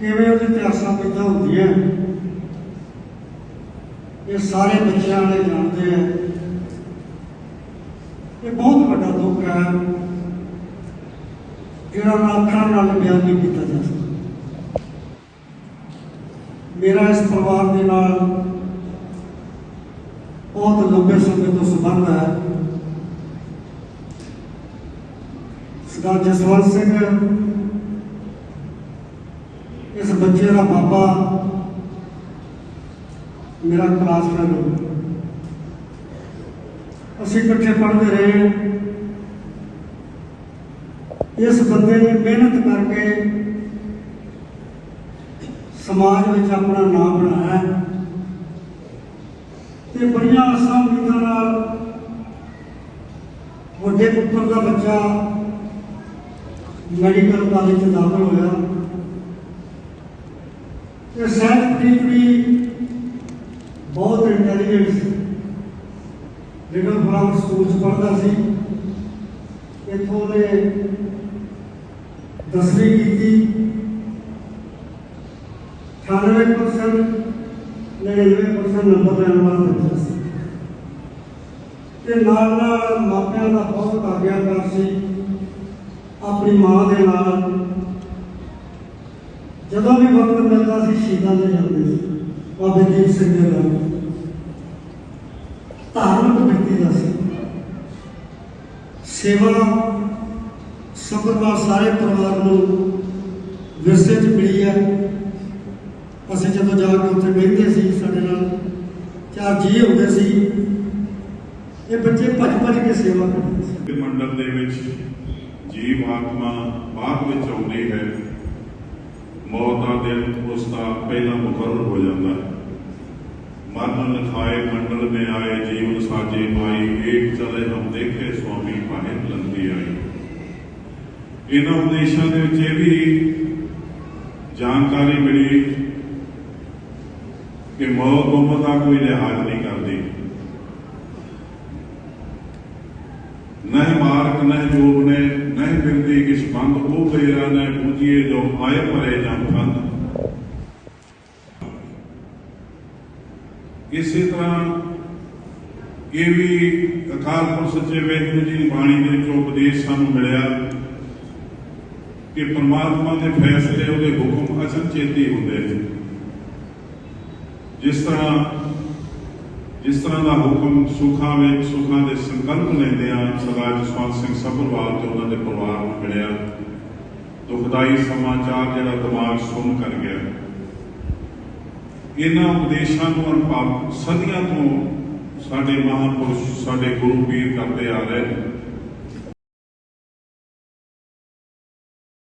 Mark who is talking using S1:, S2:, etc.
S1: ਕਿਵੇਂ ਉਹਦੀ ਪਿਆਸਾਂ ਪੈਦਾ ਹੁੰਦੀਆਂ ਇਹ ਸਾਰੇ ਬੱਚਿਆਂ ਨੇ ਜਾਣਦੇ ਆ ਇਹ ਬਹੁਤ ਵੱਡਾ ਦੁੱਖ ਹੈ ਜਿਹੜਾ ਨਾ ਨਾਲ ਬਿਆਨ ਨਹੀਂ ਕੀਤਾ ਜਾ ਸਕਦਾ। ਮੇਰਾ ਇਸ ਪਰਿਵਾਰ ਦੇ ਨਾਲ ਬਹੁਤ ਲੰਬੇ ਸਮੇਂ ਤੋਂ ਸੰਬੰਧ ਹੈ। ਸਰਦਾਰ ਜਸਵੰਤ ਸਿੰਘ, ਇਸ ਬੱਚੇ ਦਾ ਬਾਬਾ, ਮੇਰਾ ਕਲਾਸ ਫੈਲੋ ਅਸੀਂ ਇਕੱਠੇ ਪੜ੍ਹਦੇ ਰਹੇ। ਇਸ ਬੰਦੇ ਨੇ ਮਿਹਨਤ ਕਰਕੇ ਸਮਾਜ ਵਿੱਚ ਆਪਣਾ ਨਾਮ ਬਣਾਇਆ ਹੈ। ਤੇ ਬੜੀਆਂ ਆਸਾਂ ਉਮੀਦਾਂ ਨਾਲ ਵੱਡੇ ਪੁੱਤਰ ਦਾ ਬੱਚਾ ਮੈਡੀਕਲ ਕਾਲਜ ਚ ਦਾਖਲ ਹੋਇਆ। ਤੇ ਸਹਿਜਪ੍ਰੀਤ ਵੀ ਬਹੁਤ ਇੰਟੈਲੀਜੈਂਟ ਸੀ। ਲਿਟਲ ਫਲਾਵਰ ਸਕੂਲ ਚ ਪੜ੍ਹਦਾ ਸੀ। ਇੱਥੋਂ ਦੇ ਦਸਵੀਂ ਕੀਤੀ। 98% 99% ਨੰਬਰ ਲੈਣ ਵਾਲਾ ਬੱਚਾ ਸੀ। ਤੇ ਨਾਲ ਨਾਲ ਮਾਪਿਆਂ ਦਾ ਬਹੁਤ ਆਗਿਆਕਾਰ ਸੀ। ਆਪਣੀ ਮਾਂ ਦੇ ਨਾਲ ਜਦੋਂ ਵੀ ਵਕਤ ਮਿਲਦਾ ਸੀ, ਸ਼ਹੀਦਾਂ ਦੇ ਜਾਂਦੇ ਸੀ। ਬਾਬੇ ਦੀਪ ਸਿੰਘ ਦੇ ਨਾਲ। ਧਾਰਮਿਕ ਵਿਅਕਤੀ ਦਾ ਸੀ। ਸੇਵਾ ਸਬਰਵਾ ਸਾਰੇ ਪਰਿਵਾਰ ਨੂੰ ਵਿਰਸੇ 'ਚ ਮਿਲੀ ਹੈ। ਅਸੀਂ ਜਦੋਂ ਜਾ ਕੇ ਉੱਥੇ ਬੈਠਦੇ ਸੀ, ਸਾਡੇ ਨਾਲ ਚਾਰ ਜੀ ਹੁੰਦੇ ਸੀ। ਇਹ ਬੱਚੇ ਭੱਜ ਭੱਜ ਕੇ ਸੇਵਾ ਕਰਦੇ ਸੀ।
S2: ਮੰਡਲ ਦੇ ਵਿੱਚ ਜੀਵ ਆਤਮਾ ਬਾਅਦ ਵਿੱਚ ਆਉਂਦੀ ਹੈ। ਮੌਤ ਦਾ ਦਿਨ ਉਸ ਦਾ ਪਹਿਲਾਂ ਮੁਕਰਰ ਹੋ ਜਾਂਦਾ ਹੈ। ਮਰਨ ਲਿਖਾਏ ਮੰਡਲ ਮੇ ਆਏ, ਜੀਵਨ ਸਾਜੇ ਮਾਈ ਏਕ ਚਲੇ ਹਮ ਦੇਖੇ ਸੁਆਮੀ। ਇਹਨਾਂ ਉਪਦੇਸ਼ਾਂ ਦੇ ਵਿੱਚ ਇਹ ਵੀ ਜਾਣਕਾਰੀ ਮਿਲੀ ਕਿ ਮੌਤ ਉਮਰ ਦਾ ਕੋਈ ਲਿਹਾਜ਼ ਨਹੀਂ ਕਰਦੀ। ਨਹਿ ਮਾਰਗ ਨਹਿ ਜੋਗ ਨੇ ਨਹਿ ਬਿਰਦੀ ਕਿਛ ਬੰਦ, ਉਹ ਬੇਰਾ ਨੇ ਪੂਜੀਏ ਜੋ ਆਏ ਭਰੇ ਜਾਂ ਫੰਦ ਇਸੇ ਤਰ੍ਹਾਂ ਇਹ ਵੀ ਅਕਾਲ ਪੁਰਖ ਸੱਚੇ ਵੇਖਦੇ ਜੀ ਦੀ ਬਾਣੀ ਦੇ ਵਿੱਚੋਂ ਉਪਦੇਸ਼ ਸਾਨੂੰ ਮਿਲਿਆ। ਕਿ ਪਰਮਾਤਮਾ ਦੇ ਫੈਸਲੇ ਉਹਦੇ ਹੁਕਮ ਅਚਨਚੇਤੀ ਹੁੰਦੇ ਨੇ। ਜਿਸ ਤਰ੍ਹਾਂ ਜਿਸ ਤਰ੍ਹਾਂ ਦਾ ਹੁਕਮ ਸੁਖਾਂ ਵਿੱਚ, ਸੁਖਾਂ ਦੇ ਸੰਕਲਪ ਲੈਂਦੇ ਆ, ਸਰਦਾਰ ਜਸਵੰਤ ਸਿੰਘ ਸਭਰਵਾਲ ਤੇ ਉਹਨਾਂ ਦੇ ਪਰਿਵਾਰ ਨੂੰ ਮਿਲਿਆ। ਦੁਖਦਾਈ ਸਮਾਚਾਰ ਜਿਹੜਾ ਦਿਮਾਗ ਸੁਣ ਕਰ ਗਿਆ। ਇਹਨਾਂ ਉਪਦੇਸ਼ਾਂ ਨੂੰ ਅਨੁਭਵ ਸਦੀਆਂ ਤੋਂ ਸਾਡੇ ਮਹਾਂਪੁਰਸ਼, ਸਾਡੇ ਗੁਰੂ ਪੀਰ ਕਰਦੇ ਆ ਰਹੇ ਨੇ।